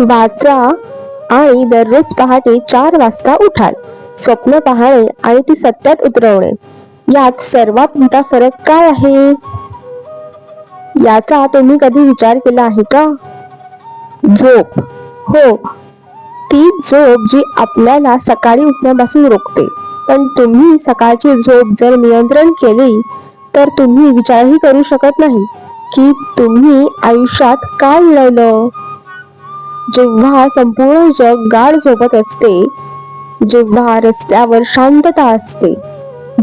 वाचा आणि दररोज पहाटे चार वाजता उठाल. स्वप्न पाहणे आणि ती सत्यात उतरवणे. यात सर्वात मोठा फरक काय आहे? याचा तुम्ही कधी विचार केला आहे का? झोप. हो. ती झोप जी आपल्याला सकाळी उठण्यापासून रोखते. पण तुम्ही सकाळची झोप जर नियंत्रण केली तर तुम्ही विचारही करू शकत नाही की तुम्ही आयुष्यात काय मिळवलं जेव्हा संपूर्ण जग गाढ झोपत असते जेव्हा रस्त्यावर शांतता असते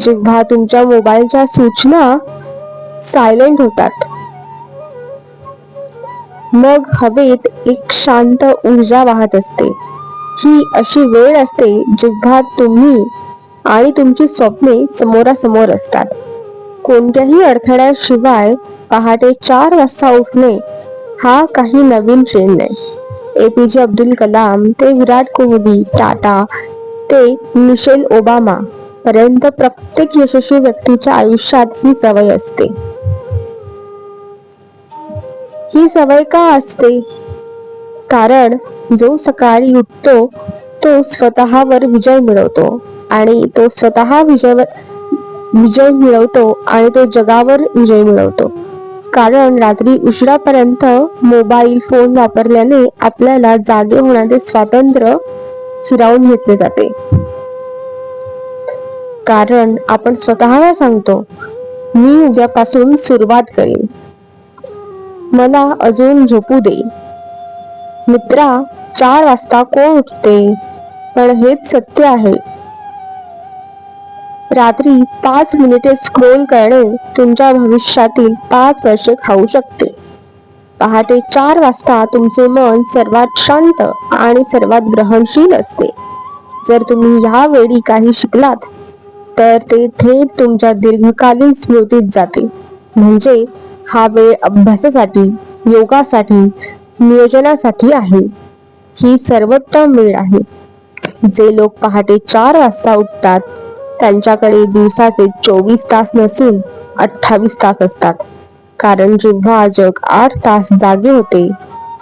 जेव्हा तुमच्या मोबाईलच्या सूचना सायलेंट होतात. मग हवेत एक शांत ऊर्जा वाहत असते. ही अशी वेळ असते जेव्हा तुम्ही आणि तुमची स्वप्ने समोरासमोर असतात. कोणत्याही अडथळ्याशिवाय पहाटे चार वाजता उठणे हा काही नवीन ट्रेंड नाही एपीजे अब्दुल कलाम ते विराट कोहली टाटा ते मिशेल ओबामा पर्यंत प्रत्येक यशस्वी व्यक्तीच्या आयुष्यात ही सवय असते. ही सवय का असते? कारण जो सकाळी उठतो तो स्वतःवर विजय मिळवतो आणि तो स्वतः विजय विजय मिळवतो आणि तो जगावर विजय मिळवतो. कारण रात्री उशिरापर्यंत मोबाईल फोन वापरल्याने आपल्याला जागे होण्याचे स्वातंत्र्य हिरावून घेतले जाते. कारण आपण स्वतःला सांगतो मी उद्यापासून सुरुवात करेन. मला अजून झोपू दे. मित्रा चार वाजता कोण उठते? पण हेच सत्य आहे. रात्री पाच मिनिटे स्क्रोल करणे तुमच्या भविष्यातील पाच वर्षे खाऊ शकते. पहाटे चार वाजता तुमचे मन सर्वात शांत आणि सर्वात ग्रहणशील असते. जर तुम्ही यावेळी काही शिकलात तर ते थेट तुमच्या दीर्घकालीन स्मृतीत जाते म्हणजे हा वेळ अभ्यासासाठी योगासाठी नियोजनासाठी आहे. ही सर्वोत्तम वेळ आहे. जे लोक पहाटे चार वाजता उठतात त्यांच्याकडे दिवसाचे चोवीस तास नसून अठ्ठावीस तास असतात. कारण जेव्हा जग आठ तास जागे होते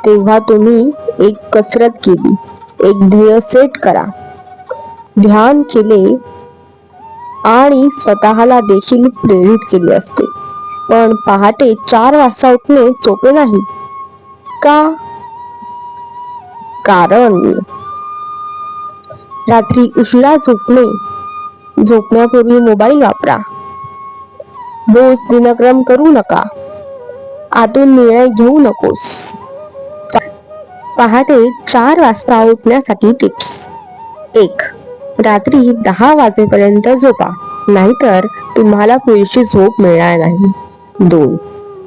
तेव्हा तुम्ही एक कसरत केली एक ध्येय सेट करा. ध्यान केले आणि स्वतःला देखील प्रेरित केले असते. पण पहाटे चार वाजता उठणे सोपे नाही. का? कारण रात्री उशिरा झोपणे झोपण्यापूर्वी मोबाईल वापरा. रोज दिनक्रम करू नका. आतून निर्णय घेऊ नकोस. पहाटे चार वाजता उठण्यासाठी टिप्स एक रात्री दहा वाजेपर्यंत झोपा. नाहीतर तुम्हाला पुरेशी झोप मिळणार नाही. दोन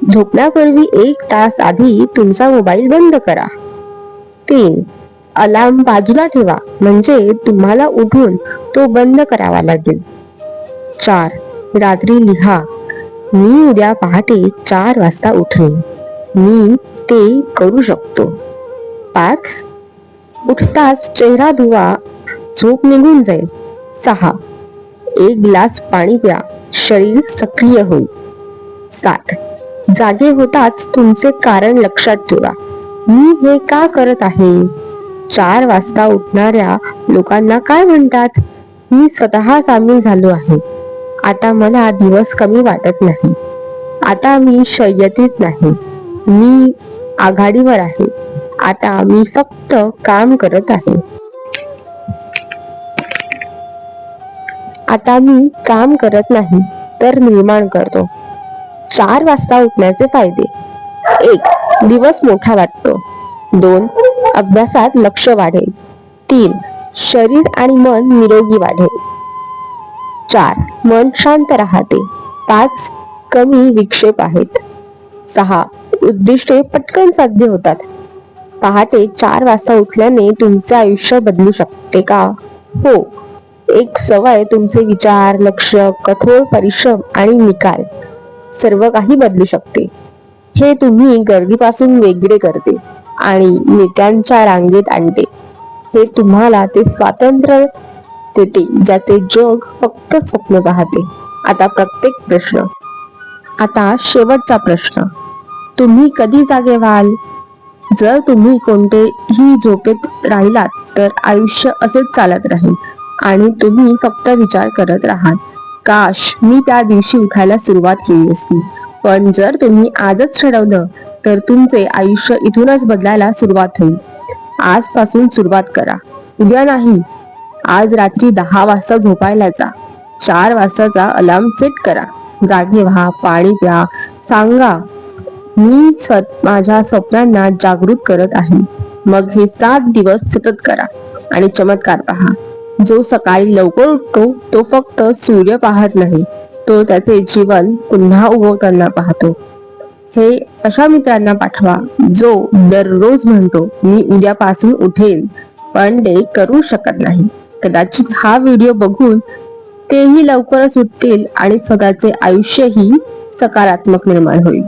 झोपण्यापूर्वी एक तास आधी तुमचा मोबाईल बंद करा. तीन अलार्म बाजूला ठेवा. म्हणजे तुम्हाला उठून तो बंद करावा लागेल. चार. रात्री लिहा. मी उद्या पहाटे चार वाजता उठेन. मी ते करू शकतो. पाच. उठताच चेहरा धुवा. झोप निघून जाईल. सहा. एक ग्लास पाणी प्या. शरीर सक्रिय होईल. सात. जागे होताच तुमचे कारण लक्षात ठेवा. मी हे का करत आहे? चार वाजता उठणाऱ्या लोकांना काय म्हणतात? मी स्वतः सामील झालो आहे. आता मला दिवस कमी वाटत नाही. आता मी शर्यतीत नाही. मी आघाडीवर आहे. आता मी फक्त काम करत आहे. आता मी काम करत नाही तर निर्माण करतो. चार वाजता उठण्याचे फायदे. एक दिवस मोठा वाटतो. दोन अभ्यासात लक्ष वाढेल. तीन शरीर आणि मन निरोगी वाढेल. चार मन शांत राहते. पाच कमी विक्षेप आहेत. सहा उद्दिष्टे पटकन साध्य होतात. पहाटे चार वाजता उठल्याने तुमचे आयुष्य बदलू शकते का? हो. एक सवय तुमचे विचार लक्ष कठोर परिश्रम आणि निकाल सर्व काही बदलू शकते. हे तुम्ही गर्दीपासून वेगळे करते. आणि नेत्यांच्या रांगेत आणते. हे तुम्हाला ते स्वातंत्र्य देते ज्याचे जग फक्त स्वप्न पाहते. आता प्रत्येक प्रश्न. आता शेवटचा प्रश्न. तुम्ही कधी जागे व्हाल? जर तुम्ही कोणतेही झोपेत राहिलात तर आयुष्य असेच चालत राहील आणि तुम्ही फक्त विचार करत राहाल. काश मी त्या दिवशी उठायला सुरुवात केली असती पण जर तुम्ही आजच ठरवलं तर तुमचे आयुष्य इथूनच बदलायला सुरुवात होईल. आजपासून सुरुवात करा. उद्या नाही. आज रात्री दहा वाजता झोपायला जा. चार वाजताचा अलार्म सेट करा. जागे व्हा पाणी प्या. सांगा मी माझ्या स्वप्नांना जागृत करत आहे. मग हे सात दिवस सतत करा आणि चमत्कार पहा. जो सकाळी लवकर उठतो तो फक्त सूर्य पाहत नाही. तो त्याचे जीवन पुन्हा उगवताना पाहतो. हे अशा मित्रांना पाठवा जो दररोज म्हणतो मी उद्यापासून उठेल पण ते करू शकत नाही. कदाचित हा व्हिडिओ बघून तेही लवकरच उठतील आणि स्वतःचे आयुष्यही सकारात्मक निर्माण होईल.